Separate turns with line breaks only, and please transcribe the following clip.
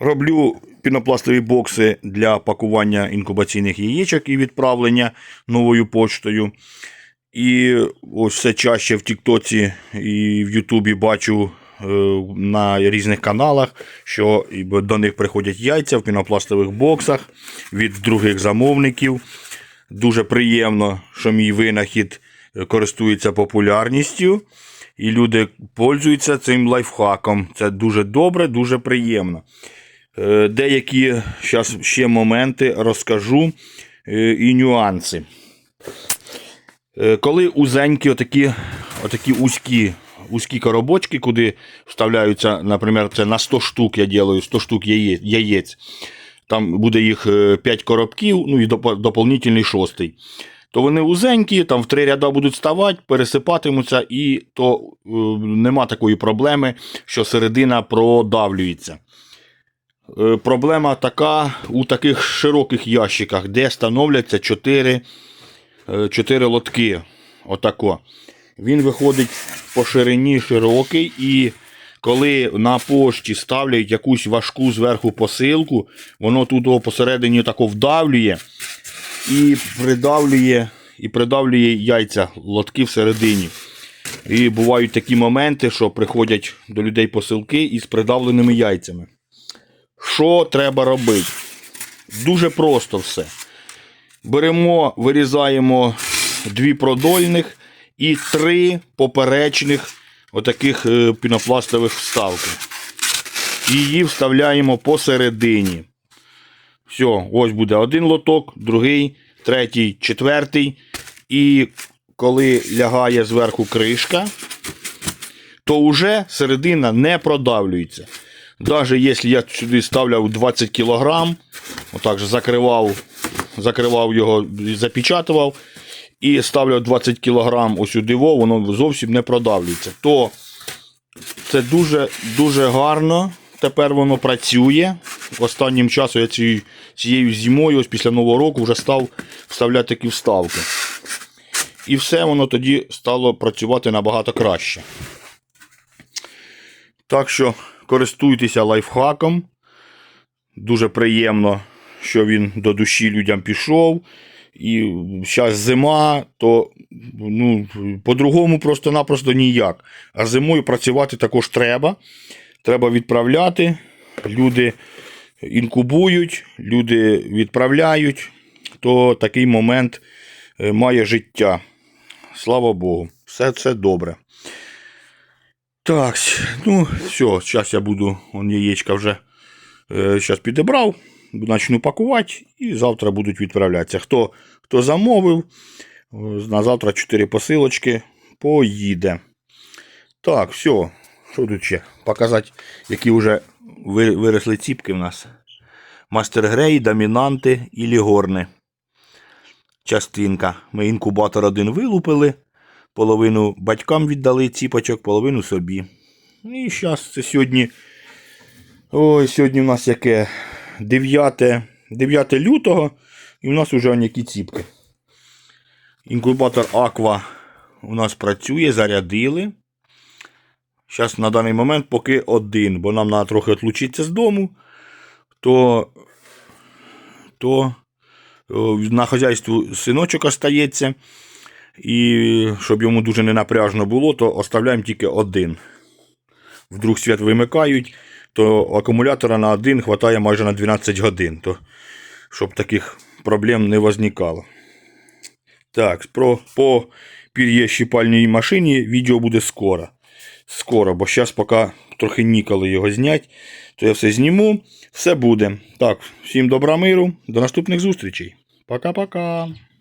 Роблю пінопластові бокси для пакування інкубаційних яєчок і відправлення новою поштою. І ось все чаще в Тіктоці і в Ютубі бачу е, на різних каналах, що до них приходять яйця в пінопластових боксах від других замовників. Дуже приємно, що мій винахід користується популярністю. І люди пользуються цим лайфхаком. Це дуже добре, дуже приємно. Е, Деякі зараз ще моменти розкажу е, і нюанси. Е, Коли узенькі, отакі, отакі узькі, узькі коробочки, куди вставляються, наприклад, це на 100 штук я ділаю, 100 штук яє- яєць. Там буде їх 5 коробків, ну і доп- доповнительний шостий. То вони узенькі, там в три ряда будуть ставати, пересипатимуться, і то нема такої проблеми, що середина продавлюється. Е, Проблема така у таких широких ящиках, де становляться 4, 4 лотки. Отако. Він виходить по ширині широкий, і коли на пошті ставлять якусь важку зверху посилку, воно тут посередині тако вдавлює і придавлює, і придавлює яйця, лотки всередині. І бувають такі моменти, що приходять до людей посилки із придавленими яйцями. Що треба робити? Дуже просто все. Беремо, вирізаємо дві продольних і три поперечних отаких е, пінопластових вставки. І її вставляємо посередині. Все, ось буде один лоток, другий, третій, четвертий. І коли лягає зверху кришка, то вже середина не продавлюється. Навіть якщо я сюди ставляв 20 кг, отак же закривав, закривав його, запечатував і ставляв 20 кг ось сюди, во, воно зовсім не продавлюється. То це дуже, дуже гарно. Тепер воно працює. Останнім часом я цією, цією зимою, ось після Нового року, вже став вставляти такі вставки. І все воно тоді стало працювати набагато краще. Так що користуйтеся лайфхаком. Дуже приємно, що він до душі людям пішов. І зараз зима, то ну, по-другому просто-напросто ніяк. А зимою працювати також треба. Треба відправляти. Люди інкубують, люди відправляють, то такий момент е, має життя. Слава Богу, все це добре. Так, ну, все, зараз я буду, он яєчка вже зараз підібрав, почну пакувати і завтра будуть відправлятися. Хто, хто замовив, е, на завтра 4 посилочки поїде. Так, все. Що тут ще? Показати, які вже виросли ціпки в нас. Мастер Грей, домінанти і лігорни. Частинка. Ми інкубатор один вилупили. Половину батькам віддали ціпочок, половину собі. І зараз це сьогодні. Ой, сьогодні в нас яке 9, 9 лютого. І в нас вже які ціпки. Інкубатор Аква у нас працює, зарядили. Зараз на даний момент поки один, бо нам треба трохи відлучитися з дому, то, то на хазяйству синочок остається. І щоб йому дуже не напряжно було, то оставляємо тільки один. Вдруг свят вимикають, то акумулятора на один вистачає майже на 12 годин, то, щоб таких проблем не виникало. Так, про, по пір'єщипальній машині відео буде скоро скоро, бо зараз поки трохи ніколи його зняти, то я все зніму, все буде. Так, всім добра миру, до наступних зустрічей. Пока-пока.